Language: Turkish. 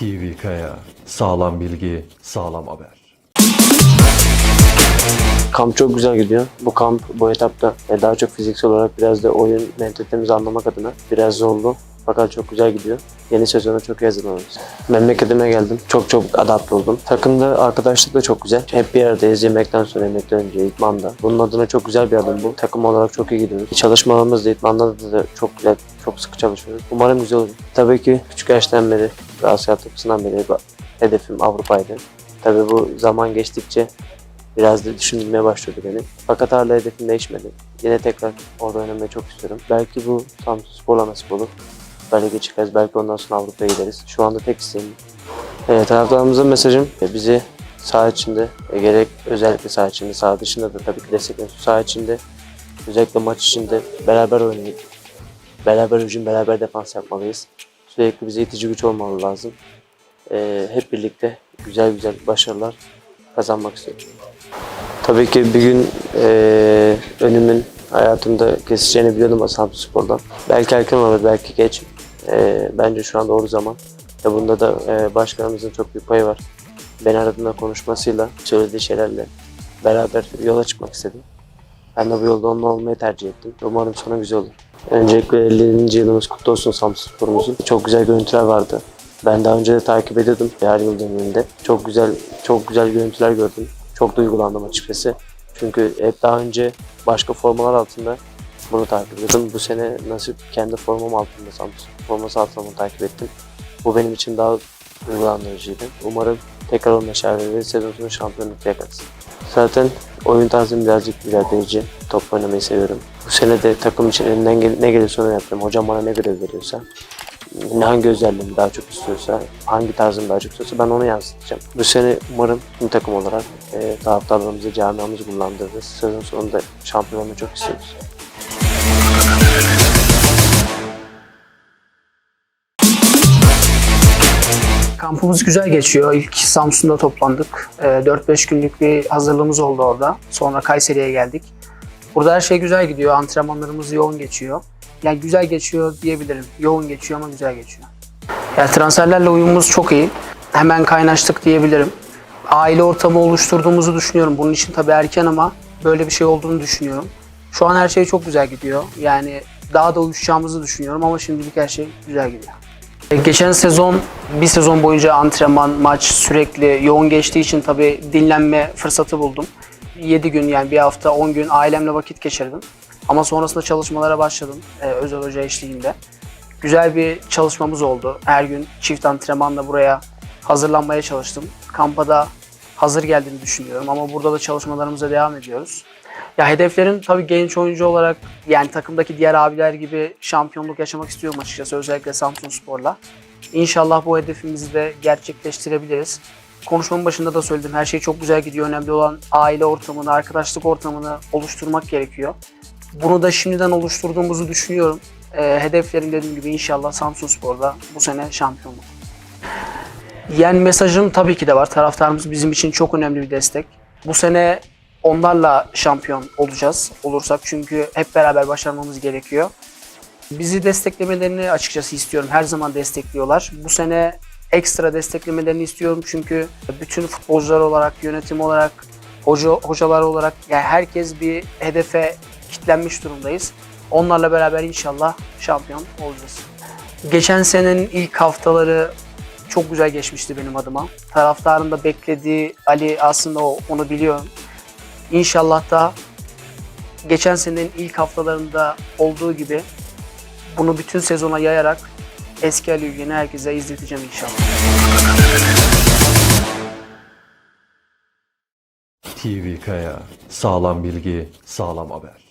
TV Kaya. Sağlam bilgi, sağlam haber. Kamp çok güzel gidiyor. Bu kamp bu etapta e, daha çok fiziksel olarak biraz da oyun mentalitemizi anlamak adına biraz zorlu. Fakat çok güzel gidiyor. Yeni sezona çok iyi hazırlanıyoruz. Memleketime geldim. Çok çok adapte oldum. Takımda arkadaşlık da çok güzel. Hep bir aradayız. Yemekten sonra, yemekten önce, idmanda. Bunun adına çok güzel bir adım bu. Takım olarak çok iyi gidiyoruz. Çalışmalarımız da idmanda da çok güzel, çok sıkı çalışıyoruz. Umarım güzel olur. Tabii ki küçük yaştan beri, Asya Kupası'ndan beri hedefim Avrupa'ydı. Tabii bu zaman geçtikçe biraz da düşündürmeye başladı beni. Fakat hala hedefim değişmedi. Yine tekrar orada oynamayı çok istiyorum. Belki bu Samsun Spor'la nasip olur. Belki çıkarız, belki ondan sonra Avrupa'ya gideriz. Şu anda tek isteğim. Evet, taraftarımıza mesajım e, bizi saha içinde, e, gerek özellikle saha içinde, saha dışında da tabii ki destekleyin. Saha içinde, özellikle maç içinde beraber oynayıp, beraber hücum, beraber defans yapmalıyız. Sürekli bize itici güç olmalı lazım. E, hep birlikte güzel güzel başarılar kazanmak istiyorum. Tabii ki bir gün eee önümün hayatımda keseceğini biliyordum Samsun Spor'dan. Belki erken olur, belki geç. Eee, bence şu an doğru zaman. Ve bunda da eee, başkanımızın çok büyük payı var. Beni aradığında konuşmasıyla, söylediği şeylerle beraber yola çıkmak istedim. Ben de bu yolda onunla olmayı tercih ettim. Umarım sonu güzel olur. Öncelikle 50. yılımız kutlu olsun Samsun Spor'umuzun. Çok güzel görüntüler vardı. Ben daha önce de takip ediyordum her yıl dönümünde. Çok güzel, çok güzel görüntüler gördüm. Çok duygulandım açıkçası. Çünkü hep daha önce başka formalar altında bunu takip ediyordum. Bu sene nasip kendi formam altında Samsun forması altında bunu takip ettim. Bu benim için daha duygulandırıcıydı. Umarım tekrar o meşaleleri sezon sonu şampiyonluk yakarız. Zaten oyun tarzım birazcık ilerleyici. Top oynamayı seviyorum. Bu sene de takım için elimden gel- ne gelirse onu yaptım. Hocam bana ne görev veriyorsa hangi özelliğimi daha çok istiyorsa, hangi tarzım daha çok istiyorsa ben onu yansıtacağım. Bu sene umarım tüm takım olarak e, taraftarlarımızı, camiamızı gururlandırırız. Sezon sonunda şampiyon çok istiyoruz. Kampımız güzel geçiyor. İlk Samsun'da toplandık. Ee, 4-5 günlük bir hazırlığımız oldu orada. Sonra Kayseri'ye geldik. Burada her şey güzel gidiyor. Antrenmanlarımız yoğun geçiyor. Yani güzel geçiyor diyebilirim. Yoğun geçiyor ama güzel geçiyor. Yani transferlerle uyumumuz çok iyi. Hemen kaynaştık diyebilirim. Aile ortamı oluşturduğumuzu düşünüyorum. Bunun için tabii erken ama böyle bir şey olduğunu düşünüyorum. Şu an her şey çok güzel gidiyor. Yani daha da uyuşacağımızı düşünüyorum ama şimdilik her şey güzel gidiyor. E, Geçen sezon bir sezon boyunca antrenman, maç sürekli yoğun geçtiği için tabii dinlenme fırsatı buldum. 7 gün yani bir hafta 10 gün ailemle vakit geçirdim. Ama sonrasında çalışmalara başladım e, özel hoca eşliğinde. Güzel bir çalışmamız oldu. Her gün çift antrenmanla buraya hazırlanmaya çalıştım. Kampa da hazır geldiğini düşünüyorum ama burada da çalışmalarımıza devam ediyoruz. Ya hedeflerim tabii genç oyuncu olarak yani takımdaki diğer abiler gibi şampiyonluk yaşamak istiyorum açıkçası özellikle Samsun Spor'la. İnşallah bu hedefimizi de gerçekleştirebiliriz. Konuşmanın başında da söyledim her şey çok güzel gidiyor. Önemli olan aile ortamını, arkadaşlık ortamını oluşturmak gerekiyor. Bunu da şimdiden oluşturduğumuzu düşünüyorum. Ee, hedeflerim dediğim gibi inşallah Samsun Spor'da bu sene şampiyonluk. Yani mesajım tabii ki de var. Taraftarımız bizim için çok önemli bir destek. Bu sene onlarla şampiyon olacağız. Olursak çünkü hep beraber başarmamız gerekiyor. Bizi desteklemelerini açıkçası istiyorum. Her zaman destekliyorlar. Bu sene ekstra desteklemelerini istiyorum çünkü bütün futbolcular olarak, yönetim olarak, hoca, hocalar olarak yani herkes bir hedefe kitlenmiş durumdayız. Onlarla beraber inşallah şampiyon olacağız. Geçen senenin ilk haftaları çok güzel geçmişti benim adıma. Taraftarın da beklediği Ali aslında o, onu biliyor. İnşallah da geçen senenin ilk haftalarında olduğu gibi bunu bütün sezona yayarak eski Ali Ülgen'i herkese izleteceğim inşallah. TV Kaya. Sağlam bilgi, sağlam haber.